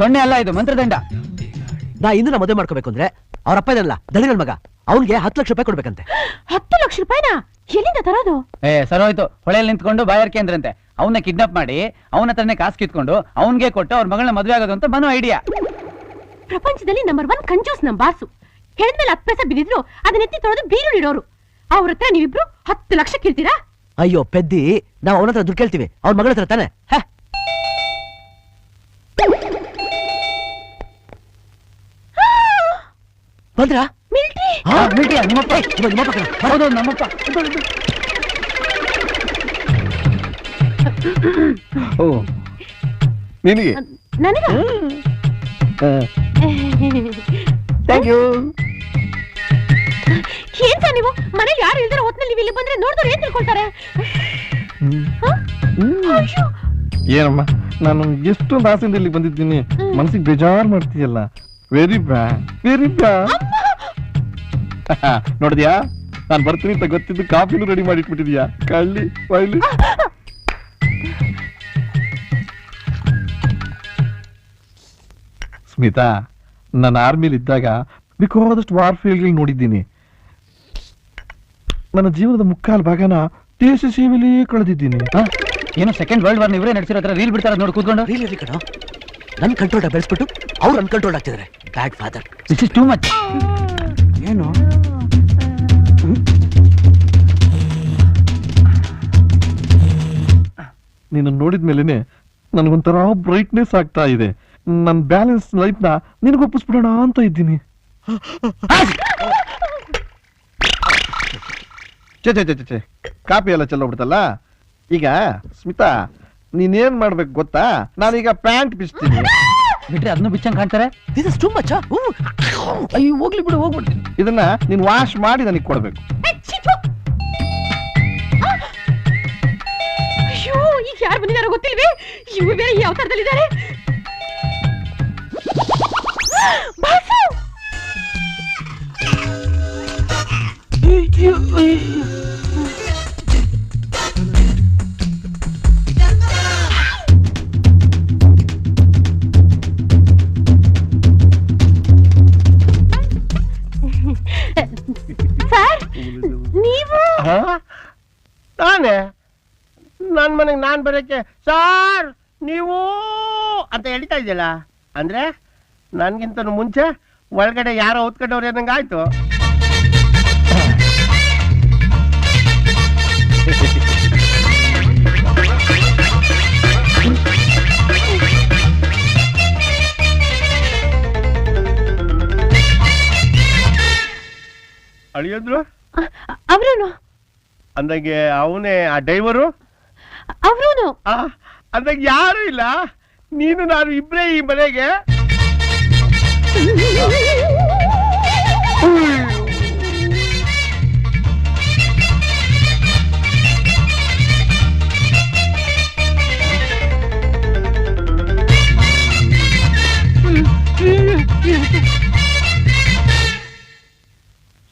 ದೊಣ್ಣೆ ಅಲ್ಲ ಇದು ಮಂತ್ರದಂಡ. ನಾ ಇಂದು ಮದುವೆ ಮಾಡ್ಕೋಬೇಕು ಅಂದ್ರೆ ಅವ್ರ ಅಪ್ಪ ಇದಲ್ಲ ದಣಿಗಳ ಮಗ ಅವ್ನಿಗೆ ಹತ್ತು ಲಕ್ಷ ರೂಪಾಯಿ ಕೊಡ್ಬೇಕಂತೆ. ಹತ್ತು ಲಕ್ಷ ರೂಪಾಯಿನ? ಎಲ್ಲಿಂದ ತರೋದು? ಏ ಸರೋಯ್ತು ಹೊಳೆಯಲ್ಲಿ ನಿಂತ್ಕೊಂಡು ಬಾಯರ್ಕೆ ಅಂದ್ರಂತೆ ಅವನ್ನ ಕಿಡ್ನಾಪ್ ಮಾಡಿ ಅವನ ಹತ್ರನೇ ಕಾಸು ಕಿತ್ಕೊಂಡು ಅವನ್ಗೆ ಕೊಟ್ಟು ಅವ್ರ ಮಗಳನ್ನ ಮದುವೆ ಆಗೋದು ಅಂತ ಮನೋ ಐಡಿಯಾ ಪ್ರಪಂಚದಲ್ಲಿ ನಂಬರ್ ಒನ್ ಕಂಜೂಸ್ ನಮ್ಮ ಬಾಸು. ಹೆಣ್ಮೇಲೆ ಹತ್ತು ಪೈಸೆ ಬಿದ್ದಿದ್ರು ಅದನ್ನ ಎತ್ತಿ ತೊಳೆದು ಬೀರು ಇಡೋರು. ಅವ್ರ ಹತ್ರ ನೀವಿಬ್ರು ಹತ್ತು ಲಕ್ಷ ಕೇಳ್ತೀರಾ? ಅಯ್ಯೋ ಪೆದ್ದಿ ನಾವು ಅವನ ಹತ್ರ ದುಡ್ಡು ಕೇಳ್ತೀವಿ ಅವ್ರ ಮಗಳ ಹತ್ರ ತಾನೆ? ಬಂದ್ರಾ? ಮಿಲ್ಟ್ರಿ? ಹಾ? ಮಿಲ್ಟ್ರಿ ನಿಮ್ಮಪ್ಪ ಇವಾಗ ನಿಮ್ಮಪ್ಪ ಕಣ. ಹೌದು ನಮ್ಮಪ್ಪ ಓ ನಿನಗೆ? ನನಗ? ಥ್ಯಾಂಕ್ ಯು ಏನ್ ಸರ್ ನೀವು? ಮನೇಲಿ ಯಾರು ಇಲ್ದಿರೋ ಹೊತ್ನಲ್ಲಿ ನೀವು ಇಲ್ಲಿ ಬಂದ್ರೆ ನೋಡಿದ್ರೆ ಏನ್ ತಿಳ್ಕೊಳ್ತಾರೆ? ಹ? ಅಯ್ಯೋ, ಏನಮ್ಮ ನಾನು ಎಷ್ಟೊಂದು ಆಸೆಯಿಂದ ಇಲ್ಲಿ ಬಂದಿದ್ದೀನಿ. ಮನಸ್ಸಿಗೆ ಬೇಜಾರು ಮಾಡ್ತೀಯಲ್ಲ. ವೆರಿ ಬ್ಯಾಡ್ ವೆರಿ ಬ್ಯಾಡ್ ನೋಡಿದ್ಯಾ? ನಾನು ಬರ್ತೀನಿ ಅಂತ ಗೊತ್ತಿದ್ದು ಕಾಫಿನೂ ರೆಡಿ ಮಾಡಿ ಇಟ್ಬಿಟ್ಟಿದ್ಯಾ? ಕಳ್ಳಿ ಒಯ್ಲಿ ಸ್ಮಿತಾ ನಾನು ಆರ್ಮಿಲಿ ಇದ್ದಾಗ ಬೇಕಾದಷ್ಟು ವಾರ್ ಫೀಲ್ಡ್ ನೋಡಿದ್ದೀನಿ. ನನ್ನ ಜೀವನದ ಮುಕ್ಕಾಲು ಭಾಗನ ದೇಶ ಸೇವೆಯಲ್ಲಿ ಕಳೆದಿದ್ದೀನಿ. ಏನೋ ಏನು ಸೆಕೆಂಡ್ ವರ್ಲ್ಡ್ ವಾರ್ ಇವರೇ ನಡೆಸಿರೋ ರೀಲ್ ಬಿಡ್ತಾರ ನೋಡಿ ಕೂತ್ಕೊಂಡು. ನನ್ ಕಂಟ್ರೋಲ್ ಬೆಳೆಸ್ಬಿಟ್ಟು ಅವ್ರು ಅನ್ಕಂಟ್ರೋಲ್ ಆಗ್ತಿದ್ದಾರೆ bad father this is too much ಏನು? ನೀನು ನೋಡಿದ ಮೇಲೇನೆ ನನಗೊಂಥರ ಬ್ರೈಟ್ನೆಸ್ ಆಗ್ತಾ ಇದೆ. ನನ್ನ ಬ್ಯಾಲೆನ್ಸ್ ಲೈಫ್ನ ನಿನಗೊಪ್ಪಿಸ್ಬಿಡೋಣ ಅಂತ ಇದ್ದೀನಿ. ಚೇ ಚೆ ಚೆ ಚೆ, ಚೆ ಕಾಪಿ ಎಲ್ಲ ಚೆಲ್ಲೋಗ್ಬಿಡ್ತಲ್ಲ? ಈಗ ಸ್ಮಿತಾ ನೀನೇನ್ ಮಾಡ್ಬೇಕು ಗೊತ್ತಾ? ನಾನೀಗ ಪ್ಯಾಂಟ್ ಬಿಚ್ತೀನಿ. ಬಿಟ್ರೆ ಅದನ್ನ ಬಿಚ್ಚಂಗ್ ಕಾಣ್ತಾರೆ. ದಿಸ್ ಇಸ್ ಟೂ ಮಚ್ ಅಯ್ಯೋ ಹೋಗ್ಲಿ ಬಿಡು ಹೋಗ್ಬಿಡ್ತೀನಿ ಇದನ್ನ ನೀನ್ ವಾಶ್ ಮಾಡಿ ನನಗೆ ಕೊಡ್ಬೇಕು. ಅಯ್ಯೋ ಈಗ ಯಾರು ಬಂದಿದಾರೋ ಗೊತ್ತಿಲ್ವೇ? ಇವ್ರು ಬೇರೆ ಯಾವ ತರದಲ್ಲಿದ್ದಾರೆ ಬಾಸು! ನನ್ನ ಮನೆಗೆ ನಾನು ಬರೋಕ್ಕೆ ಸಾರ್ ನೀವು ಅಂತ ಹೇಳ್ತಾ ಇದೆಯಲ್ಲ ಅಂದ್ರೆ ನನ್ಗಿಂತ ಮುಂಚೆ ಒಳಗಡೆ ಯಾರೋ ಹೊತ್ಕೊಂಡವ್ರು ಏನಂಗ ಆಯ್ತು. ಅಳಿಯೋದ್ರು? ಅವರೇನು? ಅಂದಂಗೆ ಅವನೇ ಆ ಡೈವರು ಅವ್ರೂನು ಆ, ಅಂದಾಗ ಯಾರು ಇಲ್ಲ ನೀನು ನಾನು ಇಬ್ರೇ ಈ ಮನೆಗೆ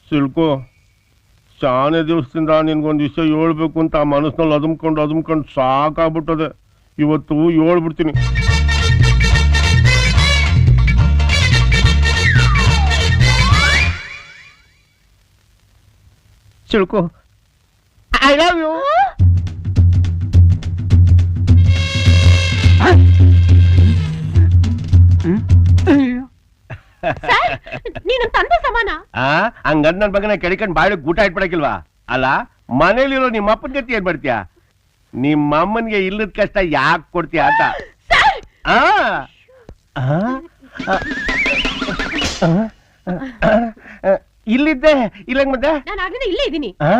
ಸಿಲ್ಕು ಶಾನೆ ದಿವಸದಿಂದ ನಿನ್ಗೊಂದು ವಿಷಯ ಹೇಳ್ಬೇಕು ಅಂತ ಆ ಮನಸ್ಸಿನಲ್ಲಿ ಅದುಮ್ಕೊಂಡು ಅದುಮ್ಕೊಂಡು ಸಾಕಾಗ್ಬಿಟ್ಟದೆ ಇವತ್ತು ಹೇಳ್ಬಿಡ್ತೀನಿ ಚಿಳ್ಕೊ ಐ ಲವ್ ಯು ಸರ್ ನೀನು ತಂದೆ ಸಮಾನ. ಆ ಹಂಗಂದ್ ನನ್ ಬಗ್ಗೆ ಕೆಡಿಕೊಂಡ್ ಬಾಯಿಗೆ ಗೂಟ ಇಟ್ಬಿಡಕಿಲ್ವಾ ಅಲ್ಲ ಮನೇಲಿರೋ ನಿಮ್ಮ ಅಪ್ಪನ ಗತಿ ಏನ್ ಮಾಡ್ತೀಯ? ನಿಮ್ಮ ಅಮ್ಮನ್ಗೆ ಇಲ್ಲದ ಕಷ್ಟ ಯಾಕೆ ಕೊಡ್ತೀಯ ಅಂತ? ಇಲ್ಲಿದ್ದೆ ಇಲ್ಲಂಗ್ ಮತ್ತೆ? ನಾನು ಆಗ್ಲಿಂದ ಇಲ್ಲೇ ಇದ್ದೀನಿ. ಆ?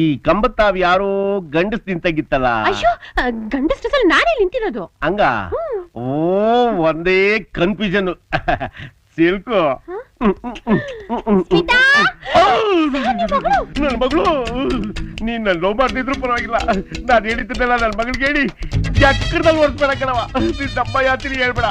ಈ ಕಂಬತ್ತಾವ್ ಯಾರೋ ಗಂಡಸ್ ನಿಂತಾಗಿತ್ತಲ್ಲ. ಅಯ್ಯೋ ಗಂಡಸ್ಟಲ್ಲಿ ನಾನೇ ನಿಂತಿರೋದು. ಹಂಗ? ಓ ಒಂದೇ ಕನ್ಫ್ಯೂಷನ್ ಸಿಲ್ಕು. ನನ್ ನನ್ನ ಮಗಳು. ನೀನ್ ನನ್ ಲವ್ ಮಾಡ್ತಿದ್ರು ಪರವಾಗಿಲ್ಲ. ನಾನು ಹೇಳಿದ್ದೆಲ್ಲ ನನ್ನ ಮಗಳಿಗೆ ಹೇಳಿ. ಚಕ್ರದಲ್ಲಿ ಓಡಿಸ್ಬೇಡ ಕಣವ ನಿನ್ ದಪ್ಪ ಯಾತ್ರಿ ಹೇಳ್ಬೇಡ.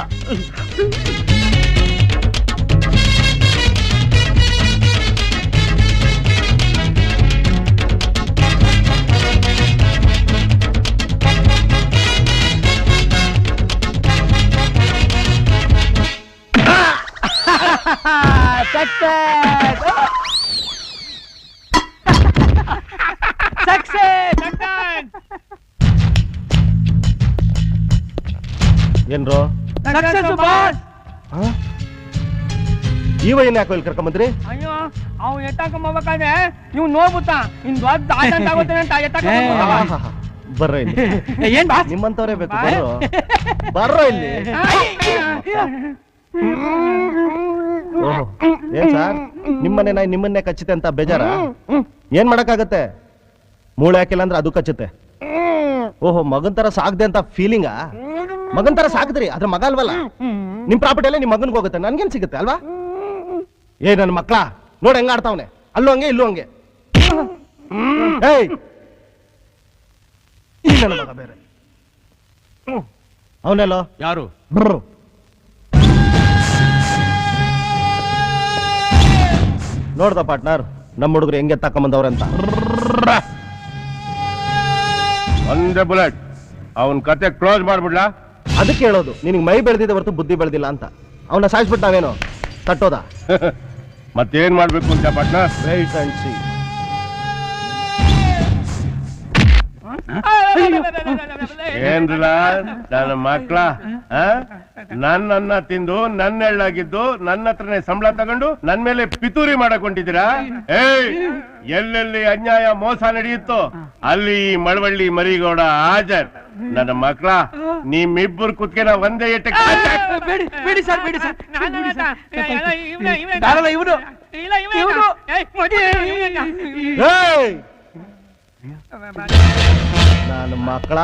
ಸಕ್ಸಸ್. ಸಕ್ಸಸ್. ಏನ್ರೋ? Success boss. ಈವ ವೈನ್ ಯಾಕೆ ಇಲ್ಲಿ ಕರ್ಕೊಂಬಂದ್ರಿ? ಅಯ್ಯೋ ಅವ್ ಎತ್ತಾಕೊಂಡ್ ಹೋಗ್ಬೇಕಾದ್ರೆ ನೀವು ನೋಡ್ಬಿಟ್ಟ ನಿನ್ ದೊಡ್ಡ ಆಟಂಕ ಆಗುತ್ತೆ ಅಂತ ಎತ್ತಾಕೊಂಡ್ ಬರ್ರ ಇಲ್ಲಿ. ಏನ್ ಬಾ ನಿಮ್ಮಂತವ್ರೇ ಬೇಕು ಬರ್ರೋ. ಇಲ್ಲಿ. ಓಹೋ. ಏನ್ ಸರ್? ನಿಮ್ಮನೆ ನಾಯಿ ನಿಮ್ಮನ್ನೇ ಕಚ್ಚುತ್ತೆ ಅಂತ ಬೇಜಾರ? ಏನ್ ಮಾಡಕ್ಕಾಗತ್ತೆ? ಮೂಳೆ ಹಾಕಿಲ್ಲ ಅಂದ್ರೆ ಅದು ಕಚ್ಚುತ್ತೆ. ಓಹೋ ಮಗನ್ ತರ ಸಾಕ್ದೆ ಅಂತ ಫೀಲಿಂಗಾ ಮಗನ್ ತರ ಸಾಕಿದ್ರಿ ಅದ್ರ ಮಗ ಅಲ್ವಲ್ಲ? ನಿಮ್ ಪ್ರಾಪರ್ಟಿ ಎಲ್ಲ ನಿಮ್ ಮಗನ್ಗೆ ಹೋಗುತ್ತೆ ನನ್ಗೇನ್ ಸಿಗುತ್ತೆ ಅಲ್ವಾ? ಏ ನನ್ನ ಮಕ್ಳ ನೋಡಿ ಹೆಂಗ ಆಡ್ತಾವನೆ. ಅಲ್ಲೂ ಹಂಗೆ ಇಲ್ಲೂ ಹಂಗೆ. ಏಯ್! ಈ ನನ್ನ ಮಗ ಬೇರೆ. ಅವನೆಲ್ಲೋ? ಯಾರು? ಬ್ರು ನೋಡ್ದ ಪಾರ್ಟ್ನರ್ ನಮ್ಮ ಹುಡುಗರು ಹೆಂಗೆ ತಕೊಂಬಂದವ್ರೆ ಅಂತ. ಒಂದೇ ಬುಲೆಟ್. ಅವನ ಕತೆ ಕ್ಲೋಸ್ ಮಾಡ್ಬಿಡ್ಲಾ? ಅದಕ್ಕೆ ಹೇಳೋದು ನಿನಗೆ ಮೈ ಬೆಳೆದಿದೆ ಹೊರತು ಬುದ್ಧಿ ಬೆಳೆದಿಲ್ಲ ಅಂತ. ಅವನ್ನ ಸಾಯಿಸ್ಬಿಟ್ಟು ನಾವೇನು? ತಟ್ಟೋದ? ಮತ್ತೇನ್ ಮಾಡ್ಬೇಕು ಅಂತ ಪಾಟ್ನರ್? ರೈಟ್ ಅಂಡ್ ಸಿ ಏನ್ರಲ್ಲ? ನನ್ನ ಮಕ್ಳ ಹಾ ನನ್ನನ್ನ ತಿಂದು ನನ್ನ ಎಳ್ಳಾಗಿದ್ದು ನನ್ನ ಹತ್ರನೇ ಸಂಬಳ ತಗೊಂಡು ನನ್ ಮೇಲೆ ಪಿತೂರಿ ಮಾಡಕೊಂಡಿದ್ದೀರಾ? ಏಯ್ ಎಲ್ಲೆಲ್ಲಿ ಅನ್ಯಾಯ ಮೋಸ ನಡೆಯುತ್ತೋ ಅಲ್ಲಿ ಈ ಮಳವಳ್ಳಿ ಮರಿಗೌಡ ಹಾಜರ್. ನನ್ನ ಮಕ್ಳ ನಿಮ್ಮಿಬ್ಬರು ಕುತ್ಕೆನ ಒಂದೇ ಎಟ್ಟೆ ಇವನು ಏಯ್! ಮಕ್ಕಳ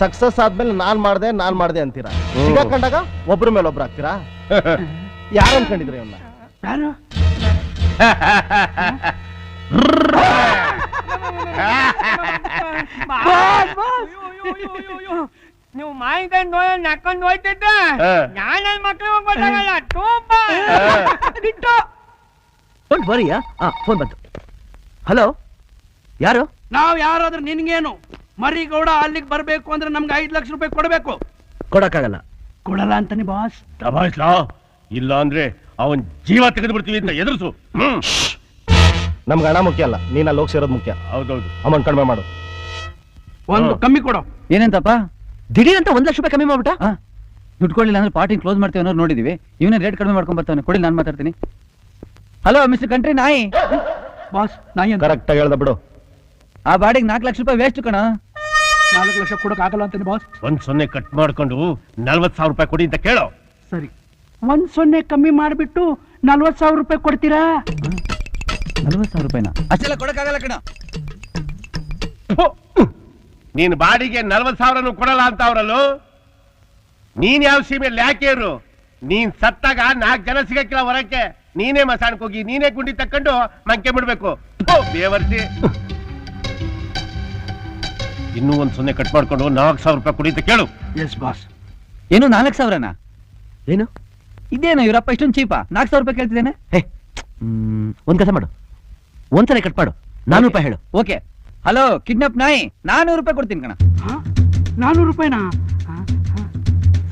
ಸಕ್ಸಸ್ ಆದ್ಮೇಲೆ ನಾನ್ ಮಾಡ್ದೆ ನಾನ್ ಮಾಡ್ದೆ ಅಂತೀರಾ? ಕಂಡಾಗ ಒಬ್ರ ಮೇಲೆ ಒಬ್ರು ಆಗ್ತೀರಾ? ಯಾರು ಅನ್ಕೊಂಡಿದ್ರಿ ಇವನ್ನ ನೀವು ಮಾಹಿತಿ ನಕ್ಕೊಂಡು ಹೋಯ್ತಿದ್ದೆ. ನಾನು ನನ್ನ ಮಕ್ಳಿಗೆ ಗೊತ್ತಾಗಲ್ಲ ತುಂಬಾ ಫೋನ್ ಬರಿಯಾ? ಹಾ ಫೋನ್ ಬಂತು. ಹಲೋ? ಯಾರು? ನಾವ್ ಯಾರಾದ್ರೂ ನಿನ್ಗೇನು? ಮರಿಗೌಡ ಅಲ್ಲಿಗೆ ಬರ್ಬೇಕು ಅಂದ್ರೆ ನಮ್ಗೆ ಐದ್ ಲಕ್ಷ ರೂಪಾಯಿ ಕೊಡಬೇಕು. ಕೊಡಕ್ಕಾಗಲ್ಲ. ಕೊಡಲ್ಲ ಅಂತಾನೆ ಬಾಸ್ ದಬಾಯಿಸ್ಲಾ ಇಲ್ಲ ಅಂದ್ರೆ ಅವನ್ ಜೀವ ತೆಗೆದು ಬಿಡ್ತೀವಿ ಅಂತ ಎದುರಿಸು. ಹ್ಮ್. ನಮ್ಗೆ ಹಣ ಮುಖ್ಯ ಅಲ್ಲ ನೀನ್ ಅಲ್ಲಿ ಹೋಗಿ ಸೇರೋದು ಮುಖ್ಯ. ಹೌದೌದು. ಅಮೌಂಟ್ ಕಡಿಮೆ ಮಾಡು. ಒಂದು ಕಮ್ಮಿ ಕೊಡು. ಏನಂತಪ್ಪ? ದಿಢೀರ್ ಅಂತ ಒಂದ್ ಲಕ್ಷ ರೂಪಾಯಿ ಕಮ್ಮಿ ಮಾಡ್ಬಿಟ್ಟ? ದುಡ್ಡು ಕೊಡ್ಲಿಲ್ಲ ಅಂದ್ರೆ ಪಾರ್ಟಿ ಕ್ಲೋಸ್ ಮಾಡ್ತೀವಿ ಅನ್ನೋರು ನೋಡಿದೀವಿ. ಇವನೇ ರೇಟ್ ಕಡಿಮೆ ಮಾಡ್ಕೊಂಡ್ ಬರ್ತಾನೆ. ಕೊಡಿ ನಾನು ಮಾತಾಡ್ತೀನಿ. ಹಲೋ ಮಿಸ್ಟರ್ ಕಂಟ್ರಿ ನಾಯಿ. ಬಾಸ್ ನಾಯಿ ಅಂತ. ಕರೆಕ್ಟ್ ಆಗಿ ಹೇಳ್ದ ಬಿಡು. ಆ ಬಾಡಿಗೆ ನಾಲ್ಕು ಲಕ್ಷ ರೂಪಾಯಿ ವೇಸ್ಟ್ ಕಣ. ನಾಲ್ಕು ಲಕ್ಷ ಕೊಡಕ್ ಆಗಲ್ಲ ಅಂತಾನೆ ಬಾಸ್ ಒಂದ್ ಸೊನ್ನೆ ಕಟ್ ಮಾಡ್ಕೊಂಡು ನಲ್ವತ್ ಸಾವಿರ ರೂಪಾಯಿ ಕೊಡಿ ಅಂತ ಕೇಳೋ. ಸರಿ. ಒಂದ್ ಸೊನ್ನೆ ಕಮ್ಮಿ ಮಾಡ್ಬಿಟ್ಟು ನಲ್ವತ್ ಸಾವಿರ ರೂಪಾಯಿ ಕೊಡ್ತೀರಾ? ನಲ್ವತ್ ಸಾವಿರ ರೂಪಾಯಿನ? ಅಷ್ಟೆಲ್ಲ ಕೊಡಕ್ಕಾಗಲ್ಲ ಕಣ! ನೀನ್ ಬಾಡಿಗೆ ನಲ್ವತ್ ಸಾವಿರನು ಕೊಡಲ್ಲ ಅಂತ ಅವ್ರಲ್ಲು? ನೀನ್ ಯಾವ ಸೀಮೆಯಲ್ಲಿ ಯಾಕೆ ಇರು ನೀನ್ ಸತ್ತಾಗ ನಾಲ್ಕು ಜನ ಸಿಗಕ್ಕಿಲ್ಲ ಹೊರಕ್ಕೆ. ನೀನೇ ಮಸಾಣಕ್ ಹೋಗಿ ನೀನೇ ಗುಂಡಿ ತಕ್ಕೊಂಡು ಮಂಕೆ ಬಿಡ್ಬೇಕು. ಬೇವರ್ಸಿ ಇನ್ನೂ ಒಂದ್ ಸೊನ್ನೆ ಕಟ್ ಮಾಡ್ಕೊಂಡು ನಾಲ್ಕು ಸಾವಿರ ರೂಪಾಯಿ ಕೊಡಿ ಅಂತ ಕೇಳು. ಎಸ್ ಬಾಸ್ ಏನು ನಾಲ್ಕು ಸಾವಿರನಾ? ಏನು? ಇದೇನು ಇವರಪ್ಪ ಇಷ್ಟೊಂದು ಚೀಪ ನಾಲ್ಕು ಸಾವಿರ ರೂಪಾಯಿ ಕೇಳ್ತಿದ್ದೇನೆ. ಹೇ ಒಂದ್ ಕೆಲಸ ಮಾಡು. ಒಂದ್ಸಲ ಕಟ್ ಮಾಡು. ನಾನೂರು ರೂಪಾಯಿ ಹೇಳು. ಓಕೆ. ಹಲೋ ಕಿಡ್ನಾಪ್ ನಾಯಿ ನಾನೂರು ರೂಪಾಯಿ ಕೊಡ್ತೀನಿ ಕಣ. ನಾನೂರು ರೂಪಾಯಿನಾ?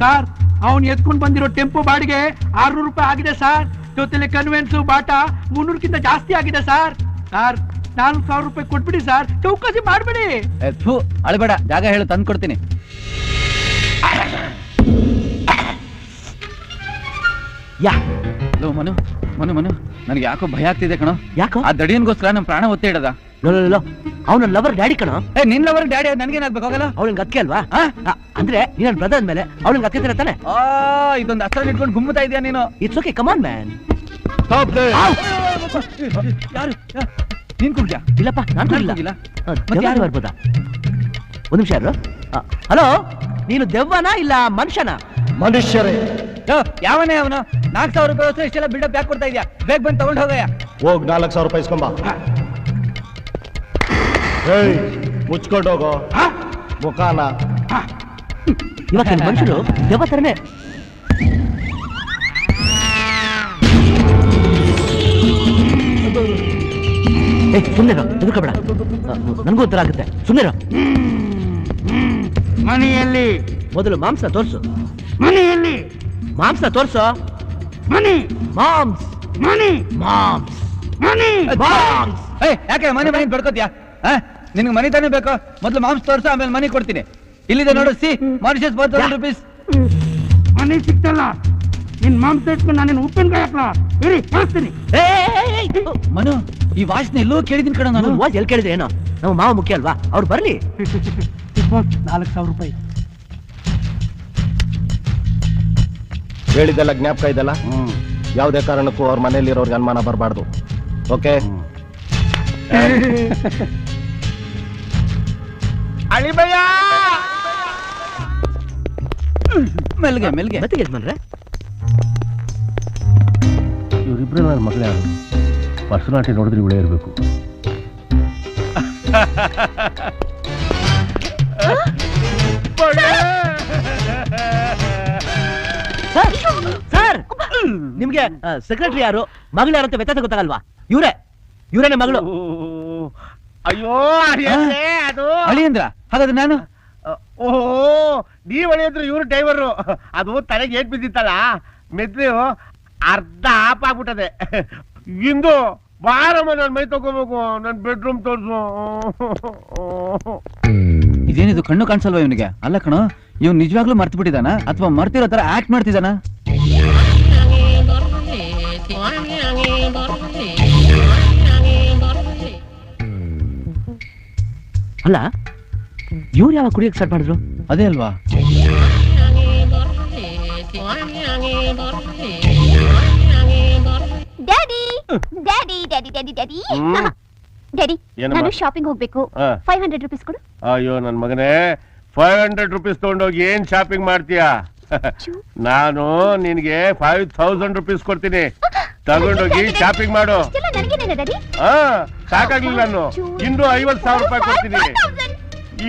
ಸರ್ ಅವನು ಎತ್ಕೊಂಡು ಬಂದಿರೋ ಟೆಂಪೋ ಬಾಡಿಗೆ ಆರ್ನೂರು ರೂಪಾಯಿ ಆಗಿದೆ ಸರ್. ಜೊತೆಲಿ ಕನ್ವೆನ್ಸು ಬಾಟ ಮುನ್ನೂರಕ್ಕಿಂತ ಜಾಸ್ತಿ ಆಗಿದೆ ಸರ್. ಸರ್ ನಾಲ್ಕು ಸಾವಿರ ರೂಪಾಯಿ ಕೊಟ್ಬಿಡಿ ಸರ್. ಚೌಕಾಸಿ ಮಾಡ್ಬಿಡಿ. ಥು ಅಳಬೇಡ. ಜಾಗ ಹೇಳು ತಂದು ಕೊಡ್ತೀನಿ. ಯಾ. ಲೋ ಮನು ಮನು ಮನು. ನನಗೆ ಯಾಕೋ ಭಯ ಆಗ್ತಿದೆ ಕಣೋ. ಯಾಕೋ? ಆ ದಡಿಯನ್ಗೋಸ್ಕರ ನಮ್ಮ ಪ್ರಾಣ ಒತ್ತೆ ಇಡದ? ಅವನ ಲವರ್ ಡ್ಯಾಡಿ ಕಣ. ಏ ನಿನ್ ಲವರ್ ಡ್ಯಾಡಿ ನನಗೇನಾಗ್ಬೇಕಾಗಲ್ಲ ಅವಳಿಗೆ ಅತ್ತೆ ಅಲ್ವಾ? ಆ? ಆ, ಅಂದ್ರೆ ನೀನ್ ಬ್ರದರ್ ಮೇಲೆ ಅವಳಿಗೆ ತರ ತಾನೆ? ಆ ಇದೊಂದು ಅಸ್ತ್ರ ಇಟ್ಕೊಂಡು ಗುಮ್ಮುತ್ತಾ ಇದೆಯಾ ನೀನು? ಇಟ್ಸ್ ಓಕೆ ಕಮಾನ್ ಮ್ಯಾನ್ ಯಾರು ಯಾ- ನೀನ್ ಕುಡ್ಯಾ ಇಲ್ಲಪ್ಪ ನಾನು ಕುಡಿಲ್ಲ ಯಾರು? ಬರ್ಬೋದಾ ಒಂದು ನಿಮಿಷ ಯಾರು? ಹಲೋ ನೀನು ದೆವ್ವನಾ ಇಲ್ಲ ಮನುಷ್ಯನ? ಮನುಷ್ಯರೇ. ಯಾವನೇ ಅವನು? ನಾಲ್ಕು ಸಾವಿರ ರೂಪಾಯಿ ಇಷ್ಟೆಲ್ಲ ಬಿಲ್ಡಪ್ ಯಾಕೆ ಕೊಡ್ತಾ ಇದೆಯಾ? ಬೇಗ ಬಂದು ತಗೊಂಡು ಹೋಗಯ್ಯ. ಹೋಗ್ ನಾಲ್ಕು ಸಾವಿರ ರೂಪಾಯಿ ಇಸ್ಕೊಂಬ. ಏಯ್ ಮುಚ್ಕೊಂಡು ಹೋಗೋ. ಮುಖಾನ. ಇವಾಗ ಮನುಷ್ಯರು ದೆವ್ವ ತರನೇ ಸುಮ್ಮನೆ ಹೆದರ್ಕೋಬೇಡ ನನಗೂ ಉತ್ತರ ಆಗುತ್ತೆ. ಸುಮ್ಮನೆ ಮನೆಯಲ್ಲಿ. ಮೊದಲು ಮಾಂಸ ತೋರ್ಸು. ಮನೆಯಲ್ಲಿ. ಮಾಂಸ ತೋರ್ಸು. ಮನಿ. ಮಾಂಸ್. ಮನಿ. ಮಾಂಸ್. ಮನಿ. ಮಾಂಸ್. ಏ ಯಾಕೆ ಮನೆ ಮನೆ ಬಡ್ಕೋತಿಯಾ ನಿನ್ಗೆ ಮನೆ ತಾನೇ ಬೇಕು? ಮೊದಲು ಮಾಂಸ ತೋರಿಸು ಆಮೇಲೆ ಮನೆ ಕೊಡ್ತೀನಿ. ಇಲ್ಲಿದೆ ನೋಡು ಸಿ ಮಾರಿಷಸ್ ರುಪೀಸ್ ಮನೆ ಸಿಕ್ತಲ್ಲ. ನಿನ್ ಮಾಂಸ ಇಟ್ಕೊಂಡು ನಾನು ಉಪ್ಪಿನಕಾಯಿ ಹಾಕ್ಲಾ? ಇರಿ ಕಳಿಸ್ತೀನಿ ಮನು ಈ ವಾಸನೆ ಎಲ್ಲೋ ಕೇಳಿದಿನ ಕಣ ನಾನು. ವಾಚ್ ಎಲ್ಲಿ ಕೇಳಿದ್ರೆ ಏನೋ? ನಮ್ಮ ಮಾವ ಮುಖ್ಯ ಅಲ್ವಾ? ಅವ್ರು ಬರ್ಲಿ. ನಾಲ್ಕು ಸಾವಿರ ರೂಪಾಯಿ. ಹೇಳಿದ್ದೆಲ್ಲ ಜ್ಞಾಪಕ ಇದೆಲ್ಲ ಯಾವುದೇ ಕಾರಣಕ್ಕೂ ಅವ್ರ ಮನೆಯಲ್ಲಿರೋರ್ಗೆ ಅನುಮಾನ ಬರಬಾರ್ದು. ಓಕೆ? ಅಳಿಬಯ್ಯ! ಮೆಲ್ಗೆ ಮೆಲ್ಗೆ. ಮತ್ತೆ ಯಜಮಾನ್ರೆ ಇವರಿಬ್ರು ನನ್ನ ಮಗಳೇ ಯಾರು ಪರ್ಸನಾಲಿಟಿ ನೋಡಿದ್ರೆ ಇವಳೇ ಇರಬೇಕು. ಸರ್ ನಿಮ್ಗೆ ಸೆಕ್ರೆಟರಿ ಯಾರು? ಮಗಳು ಯಾರು ಅಂತ ವ್ಯತ್ಯಾಸ ಗೊತ್ತಾಗಲ್ವಾ? ಇವ್ರೆ ಇವ್ರೇನೆ ಮಗಳು? ಅಯ್ಯೋ ಅಳಿಯಂದ್ರೆ ಅದು. ಅಳಿಯಂದ್ರ ಹಾಗಾದ್ರೆ ನಾನು? ಓಹೋ ನೀವ್ ಅಳಿಯಂದ್ರೆ ಇವ್ರು ಡ್ರೈವರು ಅದು ತಲೆಗೆ ಏಟ್ ಬಿದ್ದಿತ್ತಲ್ಲ ಮೆದ್ದು ಅರ್ಧ ಆಪ್ ಆಗ್ಬಿಟ್ಟದೆ. ಇಂದು ಬಾರಮ್ಮ ನಾನು ಮೈ ತಗೋಬೇಕು ನನ್ನ ಬೆಡ್ರೂಮ್ ತೋರಿಸು. ಇದೇನಿದು ಕಣ್ಣು ಕಾಣಿಸಲ್ವಾ ಇವನಿಗೆ? ಅಲ್ಲ ಕಣೋ ಇವ್ ನಿಜವಾಗ್ಲೂ ಮರ್ತು ಬಿಟ್ಟಿದಾನ ಅಥವಾ ಮರ್ತಿರೋ ತರ ಆಕ್ಟ್ ಮಾಡ್ತಿದಾನ ಅಲ್ಲ ಇವ್ರು ಯಾವಾಗ ಕುಡಿಯಕ್ ಸ್ಟಾರ್ಟ್ ಮಾಡಿದ್ರು? ಅದೇ ಅಲ್ವಾ? Daddy daddy daddy daddy daddy ಹ್ಮ್. ಡ್ಯಾಡಿ ಏನಮ್ಮ? ನಾನು ಶಾಪಿಂಗ್ ಹೋಗ್ಬೇಕು. ಹಾ. ಫೈವ್ ಹಂಡ್ರೆಡ್ ರುಪೀಸ್ ಕೊಡು. ಅಯ್ಯೋ ನನ್ ಮಗನೇ. ಫೈವ್ ಹಂಡ್ರೆಡ್ ರುಪೀಸ್ ತಗೊಂಡೋಗಿ ಏನ್ ಶಾಪಿಂಗ್ ಮಾಡ್ತೀಯಾ? ನಾನು ನಿನ್ಗೆ ಫೈವ್ ಥೌಸಂಡ್ ರುಪೀಸ್ ಕೊಡ್ತೀನಿ. ತಗೊಂಡೋಗಿ ಶಾಪಿಂಗ್ ಮಾಡು. ಇಷ್ಟೆಲ್ಲ ನನಗೇನೇನ ಡ್ಯಾಡಿ ಹಾ ಸಾಕಾಗ್ಲಿಲ್ಲ ನಾನು. ಇನ್ನು ಐವತ್ ಸಾವಿರ ರೂಪಾಯಿ ಕೊಡ್ತೀನಿ.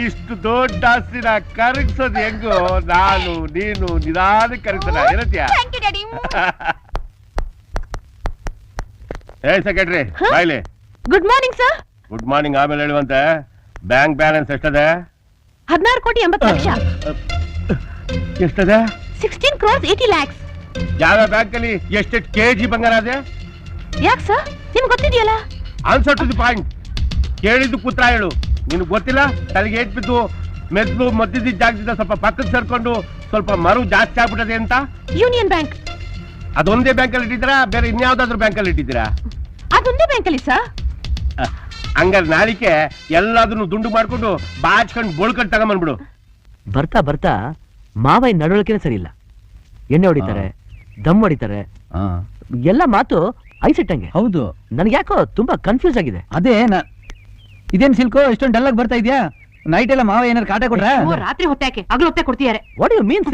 ಇಷ್ಟು ದೊಡ್ಡ ಆಸ್ತಿನ ಕರಗಿಸೋದು ಹೆಂಗು ನಾನು ನೀನು ನಿಧಾನಕ್ಕೆ ಕರಗ್ತಾನ ಏನತ್ಯಾ? ಥ್ಯಾಂಕ್ ಯು ಡ್ಯಾಡಿ ಏ ಸೆಕ್ರೆಟ್ರಿ ಬಾಯ್ಲಿ. Good morning sir good morning ಆಮೇಲೆ ಹೇಳುವಂತೆ. ಬ್ಯಾಂಕ್ ಬ್ಯಾಲೆನ್ಸ್ ಎಷ್ಟದೆ? ಹದಿನಾರು ಕೋಟಿ ಎಂಬತ್ತು ಲಕ್ಷ. ಎಷ್ಟದೆ? ಸಿಕ್ಸ್ಟೀನ್ ಕ್ರೋರ್ಸ್ ಏಟಿ ಲ್ಯಾಕ್ಸ್ ಯಾವ ಬ್ಯಾಂಕ್ ಅಲ್ಲಿ ಎಷ್ಟೆಷ್ಟು ಕೆಜಿ ಬಂಗಾರ ಅದೇ? ಯಾಕೆ ಸರ್ ನಿಮ್ಗೆ ಗೊತ್ತಿದೆಯಲ್ಲ? ಆನ್ಸರ್ ಟು ದಿ ಪಾಯಿಂಟ್ ಕೇಳಿದ್ದು ಪುತ್ರ ಹೇಳು. ನಿನಗೆ ಗೊತ್ತಿಲ್ಲ? ತಲೆಗೆ ಏಟ್ ಬಿದ್ದು ಮೆದ್ಲು ಮದ್ದಿದ್ದ ಜಾಗದಿಂದ ಸ್ವಲ್ಪ ಪಕ್ಕಕ್ಕೆ ಸರ್ಕೊಂಡು ಸ್ವಲ್ಪ ಮರು ಜಾಸ್ತಿ ಆಗ್ಬಿಟ್ಟದೆ ಅಂತ? ಯೂನಿಯನ್ ಬ್ಯಾಂಕ್ ಅದೊಂದೇ ಬ್ಯಾಂಕ್ ಅಲ್ಲಿ ಇಟ್ಟಿದ್ದೀರಾ? ಬೇರೆ ಇನ್ಯಾವ್ದಾದ್ರು ಬ್ಯಾಂಕ್ ಅಲ್ಲಿ ಇಟ್ಟಿದ್ದೀರಾ? ಅದೊಂದೇ ಬ್ಯಾಂಕಲ್ಲಿ ಸರ್. ಹಂಗಾರೆ ನಾಳಿಕೆ ಎಲ್ಲಾದ್ರೂ ದುಂಡು ಮಾಡ್ಕೊಂಡು ಬಾಚ್ಕೊಂಡು ಬೋಳ್ಕೊಂಡು ತಗೊಂಬಂದ್ಬಿಡು. ಬರ್ತಾ ಬರ್ತಾ ಮಾವ ಈ ನಡವಳಿಕೆನೇ ಸರಿ ಇಲ್ಲ ಎಣ್ಣೆ ಹೊಡಿತಾರೆ ದಮ್ ಹೊಡಿತಾರೆ. ಆ, ಎಲ್ಲ ಮಾತು ಐಸಿಟ್ಟಂಗೆ. ಹೌದು. ನನಗೆ ಯಾಕೋ ತುಂಬಾ ಕನ್ಫ್ಯೂಸ್ ಆಗಿದೆ. ಅದೇ ನಾ ಇದೇನ್ ಸಿಲ್ಕೋ? ಇಷ್ಟೊಂದು ಡಲ್ ಆಗಿ ಬರ್ತಾ ಇದ್ಯಾ? ನೈಟ್ ಎಲ್ಲ ಮಾವ ಏನಾದ್ರು ಕಾಟ ಕೊಟ್ರ? ಓ, ರಾತ್ರಿ ಹೊತ್ತಾಕೆ ಹಗಲು ಹೊತ್ತೆ ಕೊಡ್ತಿದ್ದಾರೆ ವಾಟ್ ಯು ಮೀನ್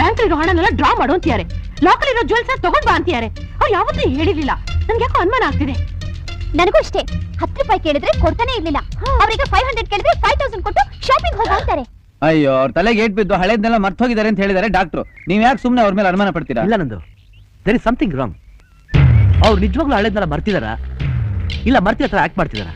ಬ್ಯಾಂಕ್ ಇರೋ ಹಣನೆಲ್ಲ ಡ್ರಾ ಮಾಡು ಅಂತಿದ್ದಾರೆ ಲಾಕಲ್ ಇರೋ ಜುವೆಲ್ಸ್ ತಗೊಂಡ್ ಬಾ ಅಂತಿದ್ದಾರೆ ಅವ್ರು ಯಾವತ್ತೂ ಹೇಳಿರ್ಲಿಲ್ಲ. ನನ್ಗೆ ಯಾಕೋ ಅನುಮಾನ ಆಗ್ತಿದೆ. ನನಗೂ ಅಷ್ಟೇ ಹತ್ತು ರೂಪಾಯಿ ಕೇಳಿದ್ರೆ ಕೊಡ್ತಾನೆ ಇರ್ಲಿಲ್ಲ. ಅವ್ರಿಗೆ ಫೈವ್ ಹಂಡ್ರೆಡ್ ಕೇಳಿದ್ರೆ ಫೈವ್ ತೌಸಂಡ್ ಕೊಟ್ಟು ಶಾಪಿಂಗ್ ಹೋಗಿ ಅಂತಾರೆ ಅಯ್ಯೋ ಅವ್ರ ತಲೆಗೆ ಏಟ್ ಬಿದ್ದು ಹಳೆದನ್ನೆಲ್ಲ ಮರ್ತ ಹೋಗಿದ್ದಾರೆ ಅಂತ ಹೇಳಿದಾರೆ ಡಾಕ್ಟ್ರು. ನೀವ್ ಯಾಕೆ ಸುಮ್ನೆ ಅವ್ರ ಮೇಲೆ ಅನುಮಾನ ಪಡ್ತೀರಾ? ಇಲ್ಲ ನಂದು. ದರ್ ಇಸ್ ಸಮಥಿಂಗ್ ರಾಂಗ್ ಅವ್ರು ನಿಜವಾಗ್ಲೂ ಹಳೆದನ್ನೆಲ್ಲ ಮರ್ತಿದಾರ? ಇಲ್ಲ ಮರ್ತಿ ಹತ್ರ ಆಕ್ಟ್ ಮಾಡ್ತಿದಾರ?